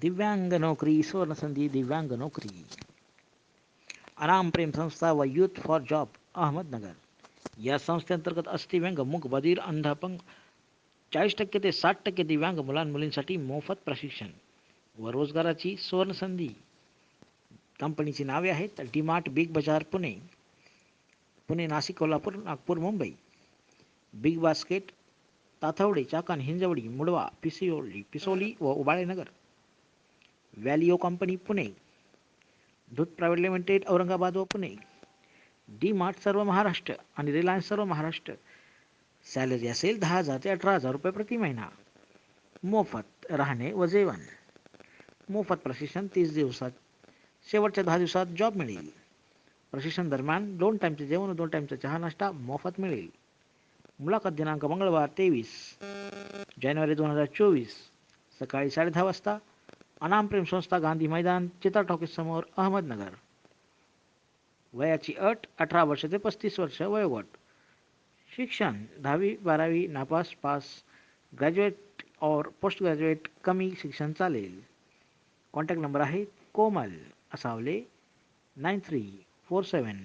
दिव्यांग नोकरी सुवर्णसंधी दिव्यांग नौकरी। आराम, प्रेम संस्था व यूथ फॉर जॉब अहमदनगर। यह या संस्थेअंतर्गत अस्थिव्यंग मूक बधीर अंधापंग चाळीस टक्के ते साठ टक्के दिव्यांग मुलांमुलींसाठी मोफत प्रशिक्षण व रोजगाराची सुवर्णसंधी कंपनीची नावे आहेत डीमार्ट, बिग बाज़ार, पुणे. पुणे, नाशिक, कोल्हापूर, नागपूर, मुंबई. बिग बास्केट, ताथवडे, चाकण, हिंजवडी, मुडवा, पिसिओली, पिसोली व उबाळेनगर व्हॅलिओ कंपनी पुणे. दूध प्रायव्हेट लिमिटेड औरंगाबाद व पुणे. डी मार्ट सर्व महाराष्ट्र आणि रिलायन्स सर्व महाराष्ट्र. सॅलरी असेल दहा हजार ते अठरा हजार रुपये प्रति महिना. मोफत राहणे व जेवण. मोफत प्रशिक्षण तीस दिवसात. शेवटच्या दहा दिवसात जॉब मिळेल. प्रशिक्षण दरम्यान दोन टाईमचे जेवण व दोन टाईमचा चहा नाश्ता मोफत मिळेल. मुलाखत दिनांक मंगळवार तेवीस. जानेवारी दोन हजार चोवीस. सकाळी साडेदहा वाजता अनाम प्रेम संस्था गांधी मैदान चित्रा टॉकीज समोर अहमदनगर। वयाची अट, अठरा वर्ष ते पस्तीस वर्ष वयोगट। शिक्षण, दहावी, बारावी, नापास, पास, ग्रॅज्युएट और पोस्ट ग्रॅज्युएट कमी शिक्षण चालेल। कॉन्टॅक्ट नंबर आहे Komal Asawale nine three four seven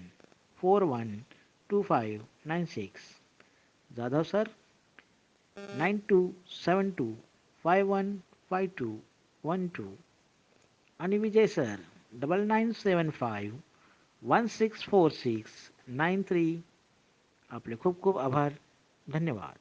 four one two five nine six. Jadhav sir, nine two seven two five one five two one two अनि Vijay sir double nine seven five one six four six nine three आपले खूप खूप आभार, धन्यवाद।